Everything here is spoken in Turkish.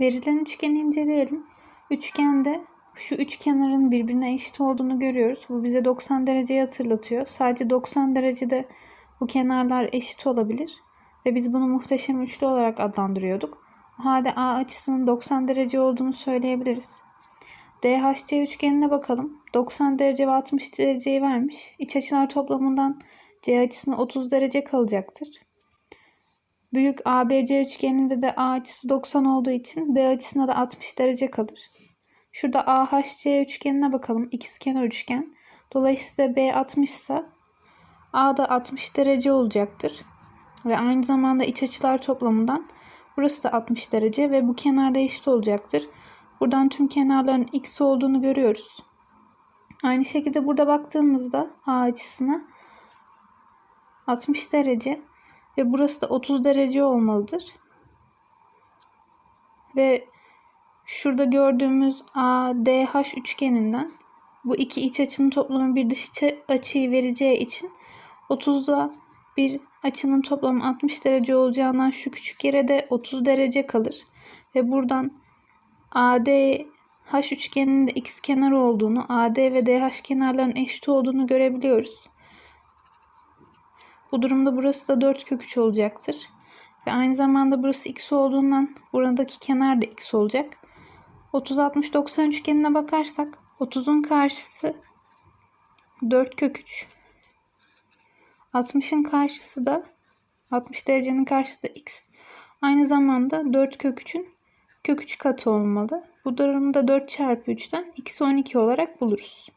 Verilen üçgeni inceleyelim. Üçgende şu üç kenarın birbirine eşit olduğunu görüyoruz. Bu bize 90 dereceyi hatırlatıyor. Sadece 90 derecede bu kenarlar eşit olabilir. Ve biz bunu muhteşem üçlü olarak adlandırıyorduk. O halde A açısının 90 derece olduğunu söyleyebiliriz. DHC üçgenine bakalım. 90 derece ve 60 dereceyi vermiş. İç açılar toplamından C açısına 30 derece kalacaktır. Büyük ABC üçgeninde de A açısı 90 olduğu için B açısına da 60 derece kalır. Şurada AHC üçgenine bakalım. İkizkenar üçgen. Dolayısıyla B 60 ise A da 60 derece olacaktır. Ve aynı zamanda iç açılar toplamından burası da 60 derece ve bu kenarda eşit olacaktır. Buradan tüm kenarların x olduğunu görüyoruz. Aynı şekilde burada baktığımızda A açısına 60 derece ve burası da 30 derece olmalıdır. Ve şurada gördüğümüz ADH üçgeninden bu iki iç açının toplamı bir dış açıyı vereceği için 30'da bir açının toplamı 60 derece olacağından şu küçük yere de 30 derece kalır. Ve buradan ADH üçgeninin de x kenarı olduğunu, AD ve DH kenarlarının eşit olduğunu görebiliyoruz. Bu durumda burası da 4 kök 3 olacaktır. Ve aynı zamanda burası x olduğundan buradaki kenar da x olacak. 30 60 90 üçgenine bakarsak 30'un karşısı 4 kök 3. 60'ın karşısı da 60 derecenin karşısı da x. Aynı zamanda 4 kök 3'ün kök 3 katı olmalı. Bu durumda 4 çarpı 3'ten x 12 olarak buluruz.